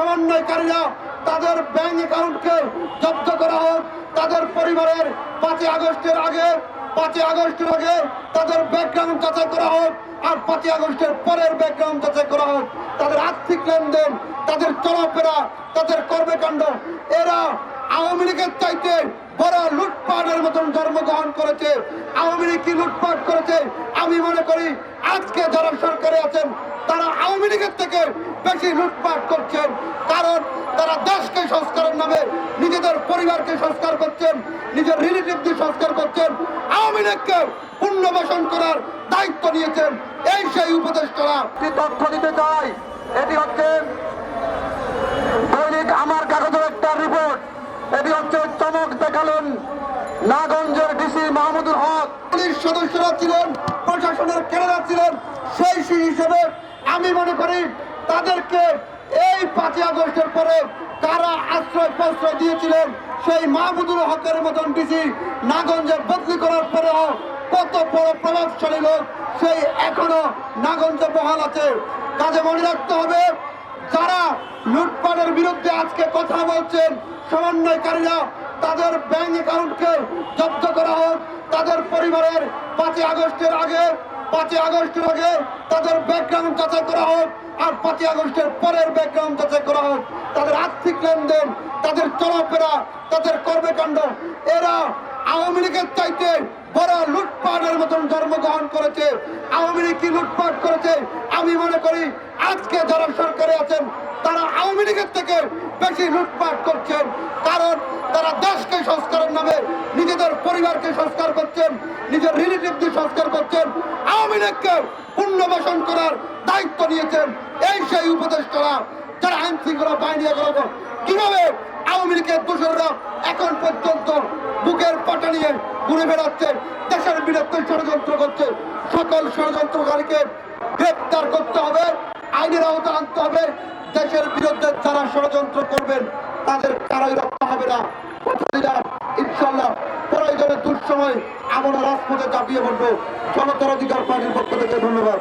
সমন্বয়কারীরা তাদের ব্যাংক অ্যাকাউন্টকে জব্দ করা হোক, তাদের পরিবারের পাঁচই আগস্টের আগে, পাঁচই আগস্টের আগে তাদের ব্যাকগ্রাউন্ড যাচাই করা হোক আর পাঁচই আগস্টের পরের ব্যাকগ্রাউন্ড যাচাই করা হোক। তাদের আর্থিক লেনদেন, তাদের চলাফেরা, তাদের কর্মকাণ্ড, এরা আওয়ামী লীগের চাইতে বড় লুটপাটের মতন জন্মগ্রহণ করেছে। আওয়ামী লীগ কি লুটপাট করেছে? আমি মনে করি আজকে যারা সরকারে আছেন তারা আওয়ামী লীগের থেকে বেশি লুটপাট করছেন। কারণ তারা দেশকে সংস্কারের নামে নিজেদের পরিবারকে সংস্কার করছেন নিজের রিলেটিভদের সংস্কার করছেন। আওয়ামী লীগকে পুনর্বাসন করার দায়িত্ব নিয়েছেন এই সেই উপদেষ্টারা। একটি তথ্য দিতে চাই এটি হচ্ছে দৈনিক আমার কাগজের একটা রিপোর্ট এটি হচ্ছে চমক দেখালেন নাগঞ্জের ডিসি মাহমুদুল হক। পুলিশ সদস্যরা ছিলেন প্রশাসনের কেরারা ছিলেন সেই সেই হিসেবে আমি মনে করি তাদেরকে এই পাঁচই আগস্টের পরে কারা আশ্রয় প্রশ্রয় দিয়েছিলেন, সেই মাহমুদুল হকের মতন ডিসি নাগঞ্জে বদলি করার পরেও কত বড় প্রভাবশালী লোক, সেই এখনও নাগঞ্জে বহাল আছে। কাজে মনে রাখতে হবে, যারা লুটপাটের বিরুদ্ধে আজকে কথা বলছেন, সমন্বয়কারীরা, তাদের ব্যাংক অ্যাকাউন্টকে জব্দ করা হোক, তাদের পরিবারের পাঁচই আগস্টের আগে পাঁচই আগস্টের আগে তাদের ব্যাকগ্রাউন্ড যাচাই করা হোক, আর পাঁচই আগস্টের পরের ব্যাকগ্রাউন্ড যাচাই করা হোক। তাদের আর্থিক লেনদেন, তাদের চলাফেরা, তাদের কর্মকাণ্ড, এরা আওয়ামী লীগের চাইতে বড় লুটপাটের মতন জন্মগ্রহণ করেছে। আওয়ামী লীগ কি লুটপাট করেছে? আমি মনে করি আজকে যারা সরকারে আছেন, তারা আওয়ামী লীগের থেকে বেশি লুটপাট করছেন। কারণ তারা দেশকে সংস্কারের নামে নিজেদের পরিবারকে সংস্কার করছেন, নিজের রিলেটিভদের সংস্কার করছেন। আওয়ামী লীগকে পুনর্বাসন করার দায়িত্ব নিয়েছেন এই সেই উপদেষ্টারা যারা আইন শৃঙ্খলা বাহিনী এগুলো কীভাবে আওয়ামী লীগের দোষররা এখন পর্যন্ত বুকের পাটা নিয়ে ঘুরে বেড়াচ্ছে, দেশের বিরুদ্ধে ষড়যন্ত্র করছে, সকল ষড়যন্ত্রকারীকে গ্রেপ্তার করতে হবে। আইনের আওতা আনতে হবে। দেশের বিরুদ্ধে যারা ষড়যন্ত্র করবেন, তাদের কারাই রক্ষা হবে না। ইনশাল্লাহ প্রয়োজনে দুঃসময় আমরা রাজপথে চাপিয়ে পড়ব জনতার অধিকার পার্টির পক্ষ থেকে ধন্যবাদ।